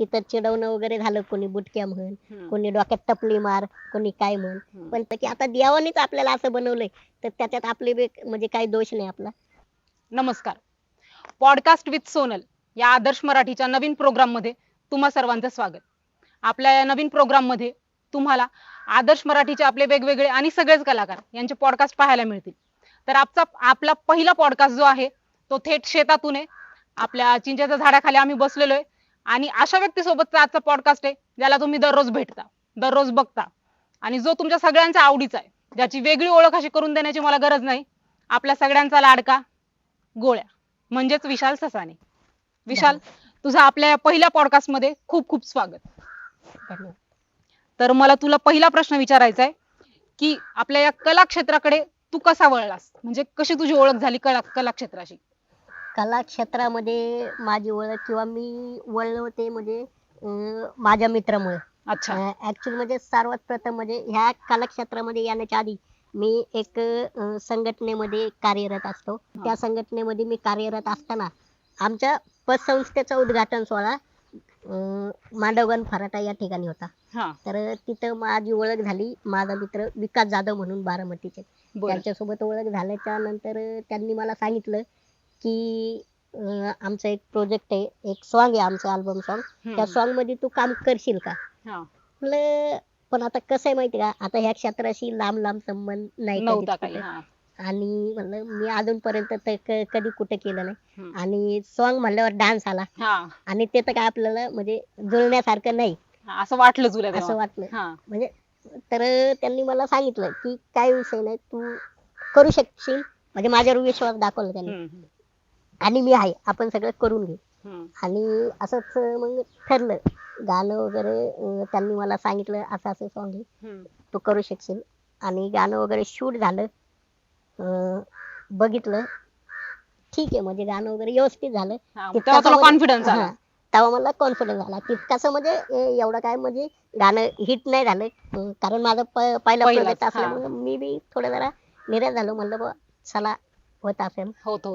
तिथं चिडवणं वगैरे झालं कोणी बुटक्या म्हण. कोणी डोक्यात टपली मार कोणी काय म्हण. पण ते की आता देवानेच आपल्याला असं बनवलंय तर त्याच्यात आपले म्हणजे काही दोष नाही आपला. नमस्कार. पॉडकास्ट विथ सोनल या आदर्श मराठीच्या नवीन प्रोग्राममध्ये तुम्हा सर्वांचं स्वागत. आपल्या या नवीन प्रोग्राममध्ये तुम्हाला आदर्श मराठीचे आपले वेगवेगळे आणि सगळेच कलाकार यांचे पॉडकास्ट पाहायला मिळतील. तर आपचा आपला पहिला पॉडकास्ट जो आहे तो थेट शेतातून आहे. आपल्या चिंचेच्या झाडाखाली आम्ही बसलेलो आहे. आणि अशा व्यक्तीसोबतचा आजचा पॉडकास्ट आहे ज्याला तुम्ही दररोज भेटता दररोज बघता. आणि जो तुमच्या सगळ्यांच्या आवडीचा आहे ज्याची वेगळी ओळख अशी करून देण्याची मला गरज नाही आपल्या सगळ्यांचा लाडका गोळ्या म्हणजेच विशाल ससाने विशाल तुझं आपल्या पहिल्या पॉडकास्टमध्ये खूप खूप स्वागत. तर मला तुला पहिला प्रश्न विचारायचा आहे की आपल्या या कला क्षेत्राकडे तू कसा वळलास? म्हणजे कशी तुझी ओळख झाली कला कला क्षेत्राशी कला क्षेत्रामध्ये माझी ओळख किंवा मी वळलो ते म्हणजे अं, माझ्या मित्रामुळे. अच्छा. ऍक्च्युअली म्हणजे सर्वात प्रथम म्हणजे ह्या कला क्षेत्रामध्ये येण्याच्या आधी मी एक अं, संघटनेमध्ये कार्यरत असतो. त्या संघटनेमध्ये मी कार्यरत असताना आमच्या पतसंस्थेचा उद्घाटन सोहळा अं, मांडवगण फराटा या ठिकाणी होता. हा. तर तिथं माझी ओळख झाली. माझा मित्र विकास जाधव म्हणून बारामतीचे. बरं त्यांच्यासोबत ओळख झाल्याच्यानंतर त्यांनी मला सांगितलं की अं, आमचं एक प्रोजेक्ट आहे एक सॉन्ग आहे आमचं अल्बम सॉन्ग त्या. सॉन्गमध्ये तू काम करशील का? हा. म्हणलं पण आता कसं आहे माहिती का? आता ह्या क्षेत्राशी लांब लांब संबंध नाही नव्हता कधीच काही कुठे. हा. आणि म्हणलं मी अजूनपर्यंत ते क- कधी कुठे केलं नाही. हम्म. आणि सॉन्ग म्हणल्यावर डान्स आला. हा. आणि ते तर काय आपल्याला म्हणजे जुळण्यासारखं नाही. हा, असं वाटलं तुला असं तेव्हा वाटलं. हा. म्हणजे तर त्यांनी मला सांगितलं की काय विषय नाही तू करू शकशील? म्हणजे माझ्यावर विश्वास दाखवला त्यांनी. हम्म, आणि मी आहे आपण सगळं करून घेऊ. आणि असंच मग ठरलं. गाणं वगैरे त्यांनी मला सांगितलं असं असं सॉन्ग आहे. तू करू शकशील. आणि गाणं वगैरे शूट झालं. अं, बघितलं. ठीक आहे म्हणजे गाणं वगैरे व्यवस्थित झालं. म्हणजे- कॉन्फिडन्स आला. हा, तेव्हा मला कॉन्फिडन्स आला. तितकासं म्हणजे एवढं काय म्हणजे गाणं हिट नाही झालं. कारण माझं पहिला प्रोजेक्ट. असल्यामुळे मी बी थोडं जरा निराश झालो. म्हणलं चला होत असेल. होत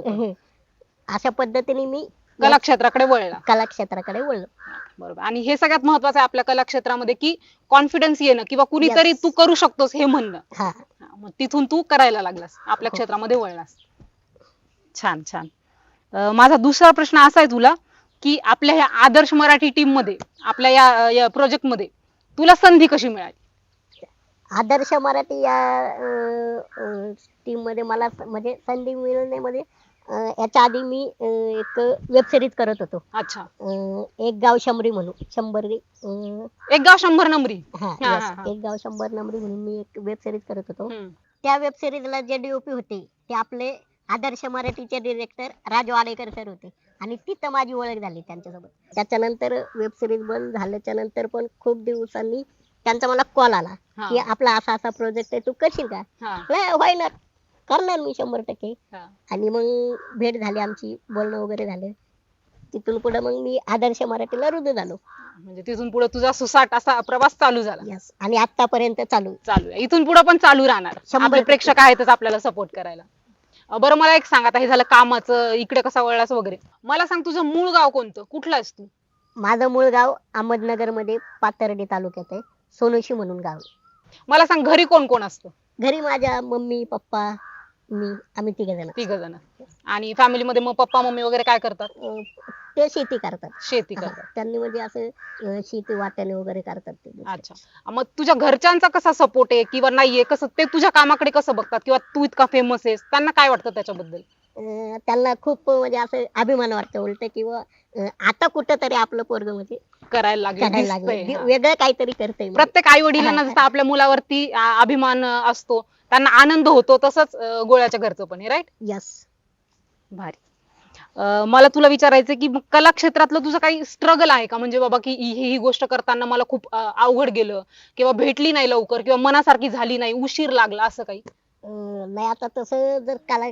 अशा पद्धतीने मी कला क्षेत्राकडे वळला. कला क्षेत्राकडे वळलो. बरोबर. आणि हे सगळ्यात महत्वाचं आहे आपल्या कला क्षेत्रामध्ये की कॉन्फिडन्स येणं किंवा कुणीतरी Yes. तू करू शकतोस हे म्हणणं. हा. हा, मग तिथून तू करायला लागलास आपल्या हो. क्षेत्रामध्ये वळलास. छान छान. अं, माझा दुसरा प्रश्न असा आहे तुला की आपल्या ह्या आदर्श मराठी टीममध्ये आपल्या या या प्रोजेक्टमध्ये तुला संधी कशी मिळाली? आदर्श मराठी या टीममध्ये मला स- म्हणजे संधी मिळवण्यामध्ये अं, याच्या आधी मी अं, एक वेब सिरीज करत होतो. अच्छा. अं, एक गाव शंभरी म्हणून. शंभर अं, एक गाव शंभर नंबरी. हा हा, yes, हा. एक गाव शंभर नंबरी म्हणून मी एक वेब सिरीज करत होतो. हम्म. त्या वेब सिरीजला जे डीओपी होते ते आपले आदर्श मराठीचे डिरेक्टर राज वाडेकर सर होते. आणि तिथं माझी ओळख झाली त्यांच्यासोबत. त्याच्यानंतर वेब सिरीज बंद झाल्याच्यानंतर पण खूप दिवसांनी त्यांचा मला कॉल आला हा. की आपला असा असा प्रोजेक्ट आहे तू करशील का? हा, म्हणलं, होय ना. करणार मी शंभर टक्के. हा. आणि मग भेट झाली आमची बोलणं वगैरे झालं. तिथून पुढे मग मी आदर्श मराठीला रुजू झालो. म्हणजे तिथून पुढे तुझा सुसाट असा प्रवास चालू झाला. यस आणि आतापर्यंत चालू. आहे. चालू आहे. इथून पुढे पण चालू राहणार. शंभर आपले टक्के. प्रेक्षक आहेतच आपल्याला सपोर्ट करायला. अं, बरं मला एक सांग. आता हे झालं कामाचं इकडे कसा वळलास वगैरे. मला सांग तुझं मूळ गाव कोणतं? कुठलं आहेस तू? माझं मूळ गाव अहमदनगरमध्ये पाथर्डी तालुक्यात आहे. सोनोशी म्हणून गाव आहे. मला सांग घरी कोण कोण असतं? घरी माझ्या मम्मी पप्पा मी आम्ही तिघ जण तिघ जण आणि फॅमिलीमध्ये मग पप्पा मम्मी वगैरे काय करतात? ते शेती करतात. शेती हा, करतात. त्यांनी म्हणजे असं अं, शेती वाट्याने वगैरे करतात ते अच्छा. मग तुझ्या घरच्यांचा कसा सपोर्ट आहे किंवा नाहीये? कसं ते तुझ्या कामाकडे कसं बघतात? किंवा तू इतका फेमस आहेस त्यांना काय वाटतं त्याच्याबद्दल? अं, त्यांना खूप म्हणजे असं अभिमान वाटतं उलट किंवा अं, आता कुठं तरी आपलं पोरग म्हणजे करायला लागले करायला दिसतंय, लागलं. वेगळं काहीतरी करतंय म्हणजे. प्रत्येक आई वडिलांना. जसं आपल्या मुलावरती आ, अभिमान अ, असतो त्यांना आनंद होतो तसंच गोळ्याच्या घरचं पण राईट यस भारी. अ, मला तुला विचारायचं की मग कला क्षेत्रातलं तुझं काही स्ट्रगल आहे का? म्हणजे बाबा की ही ही गोष्ट करताना मला खूप अ, अवघड गेलं किंवा भेटली नाही लवकर किंवा मनासारखी झाली नाही उशीर लागला असं काही? अं, नाही आता तसं जर कला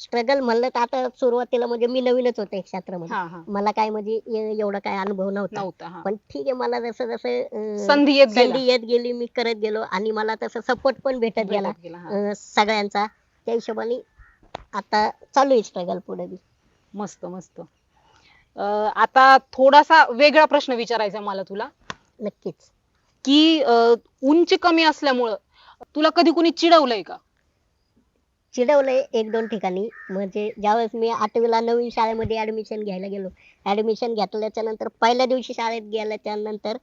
स्ट्रगल म्हणलं तर आता सुरुवातीला म्हणजे मी नवीनच होते क्षेत्रामध्ये हा हा. मला काय म्हणजे ए- एवढा काय अनुभव नव्हता. नव्हता हा. पण ठीक आहे मला जसं जसं अं, संधी येत गेला. संधी येत गेली मी करत गेलो आणि मला तसं सपोर्ट पण भेटत गेला भेटत गेला, हा. अं, सगळ्यांचा. त्या हिशोबाने आता चालू आहे स्ट्रगल पुढे बी. मस्त मस्त. अं, आता थोडासा वेगळा प्रश्न विचारायचा आहे मला तुला. नक्कीच. की अं, उंची कमी असल्यामुळं तुला कधी कुणी चिडवलंय का? चिडवलंय एक दोन ठिकाणी. म्हणजे ज्यावेळेस मी आठवीला नवीन शाळेमध्ये ऍडमिशन घ्यायला गेलो ऍडमिशन घेतल्याच्या नंतर पहिल्या दिवशी शाळेत गेल्याच्यानंतर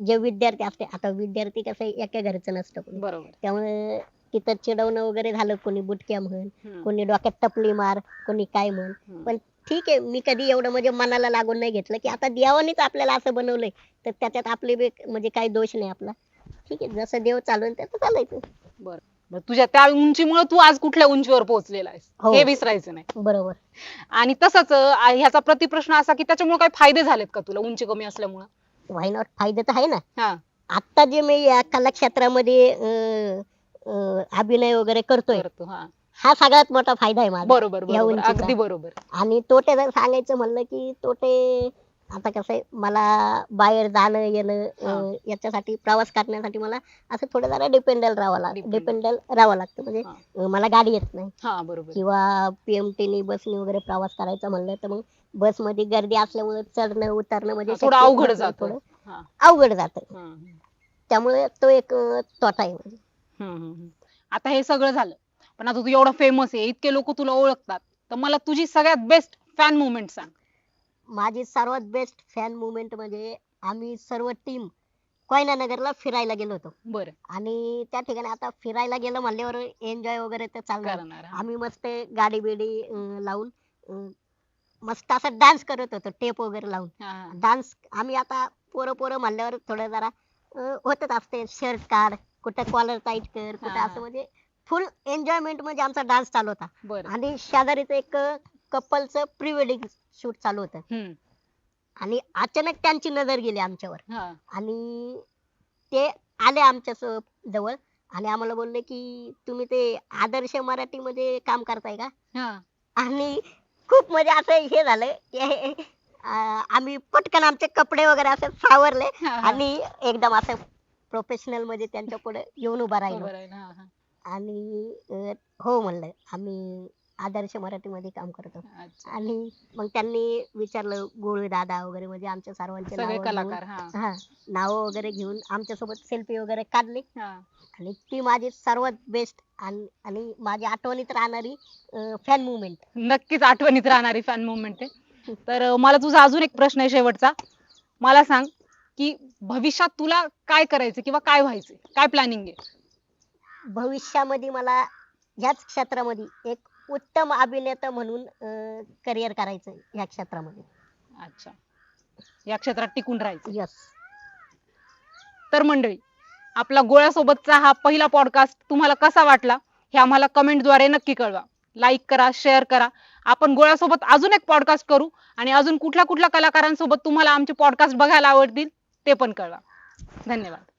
जे विद्यार्थी असते आता विद्यार्थी कसं एका घरचं नसतं. बरोबर. त्यामुळे तिथं चिडवणं वगैरे झालं कोणी बुटक्या म्हण. कोणी डोक्यात टपली मार कोणी काय म्हण. पण ठीक आहे मी कधी एवढं म्हणजे मनाला लागून नाही घेतलं की आता देवानेच आपल्याला असं बनवलंय. तर त्याच्यात आपली बी म्हणजे काही दोष नाही आपला. ठीक आहे जसं देव चालून त्याचं चालायचं. बरं. मग तुझ्या त्या उंचीमुळे तू आज कुठल्या उंचीवर पोहोचलेला आहेस? हो. हे विसरायचं नाही. बरोबर. आणि तसंच अं, ह्याचा प्रतिप्रश्न असा की त्याच्यामुळे काही फायदे झालेत का तुला उंची कमी असल्यामुळे? व्हाय नॉट फायदा तर आहे ना. हा. आता जे मी या कला क्षेत्रामध्ये अं, अं, अभिनय वगैरे करतोय करतो हा. हा सगळ्यात मोठा फायदा आहे माझा. बरोबर या बरोबर. उंचीचा. अगदी बरोबर. आणि तोटे जर सांगायचं म्हणलं की तोटे आता कसं आहे मला बाहेर जाणं येणं अं, याच्यासाठी प्रवास करण्यासाठी मला असं थोडं जरा डिपेंडल राहावं लागतं Dependent. डिपेंडल राहावं लागतं. म्हणजे हा. अं, मला गाडी येत नाही. हा बरोबर. किंवा पीएमटीनी बसनी वगैरे प्रवास करायचा म्हणलं तर मग बसमध्ये गर्दी असल्यामुळे चढणं उतरणं म्हणजे हा, थोडं शक्य अवघड होत नाही, जातं. थोडं हा. अवघड जातं. हा, त्यामुळे तो एक अं, तोटा आहे म्हणजे हम्म, हम्म. आता हे सगळं झालं. पण आता तू एवढा फेमस आहे इतके लोक तुला ओळखतात. तर मला तुझी सगळ्यात बेस्ट फॅन मुवमेंट सांग. माझी सर्वात बेस्ट फॅन मुवमेंट म्हणजे आम्ही सर्व टीम कोयना नगरला फिरायला गेलो होतो. बरं. आणि त्या ठिकाणी आता फिरायला गेलं म्हणल्यावर एन्जॉय वगैरे तर चालणार. करणार हा. आम्ही मस्त गाडी बिडी अं, लावून अं, मस्त असा डान्स करत होतो टेप वगैरे लावून. हा. डान्स आम्ही आता पोरं पोरं म्हणल्यावर थोडं जरा अं, होतच असते. शर्ट काढ कुठं कॉलर टाईट कर कुठं हा. असं म्हणजे फुल एन्जॉयमेंट म्हणजे आमचा डान्स चालू होता. बरं. आणि शेजारीच एक कपलचं प्री वेडिंग शूट चालू होतं हम्म, आणि अचानक त्यांची नजर गेली आमच्यावर हा. आणि ते आले आमच्या स- जवळ आणि आम्हाला बोलले की तुम्ही ते आदर्श मराठीमध्ये काम करताय का हा. आणि खूप म्हणजे असं हे झालं की अं, आम्ही पटकन आमचे कपडे वगैरे असे सावरले हा, हा. आणि एकदम असं प्रोफेशनलमध्ये त्यांच्या पुढे येऊन उभा राहिलो बरोबर आहे ना, हा, हा. आणि अं, हो म्हणलं आम्ही आदर्श मराठीमध्ये काम करतो. अच्छा. आणि मग त्यांनी विचारलं गोळू दादा वगैरे म्हणजे आमच्या सर्वांचे सगळे नावं घेऊन- कलाकार हा. हा नावं वगैरे घेऊन आमच्यासोबत सेल्फी वगैरे काढली. हा. आणि ती माझी सर्वात बेस्ट आणि आणि माझी आठवणीत राहणारी फॅन मुवमेंट नक्कीच आठवणीत राहणारी फॅन मुवमेंट आहे. तर अं, मला तुझा अजून एक प्रश्न आहे शेवटचा. मला सांग की भविष्यात तुला काय करायचं किंवा काय व्हायचं काय प्लॅनिंग आहे? भविष्यामध्ये मला ह्याच क्षेत्रामध्ये एक उत्तम अभिनेता म्हणून करिअर करायचं ह्या क्षेत्रामध्ये. अच्छा. या क्षेत्रात टिकून राहायचं. यस तर मंडळी आपला गोळ्यासोबतचा हा पहिला पॉडकास्ट तुम्हाला कसा वाटला हे आम्हाला कमेंटद्वारे नक्की कळवा. लाईक करा शेअर करा. आपण गोळ्यासोबत अजून एक पॉडकास्ट करू आणि अजून कुठल्या कुठल्या कलाकारांसोबत तुम्हाला आमचे पॉडकास्ट बघायला आवडतील ते पण कळवा. धन्यवाद.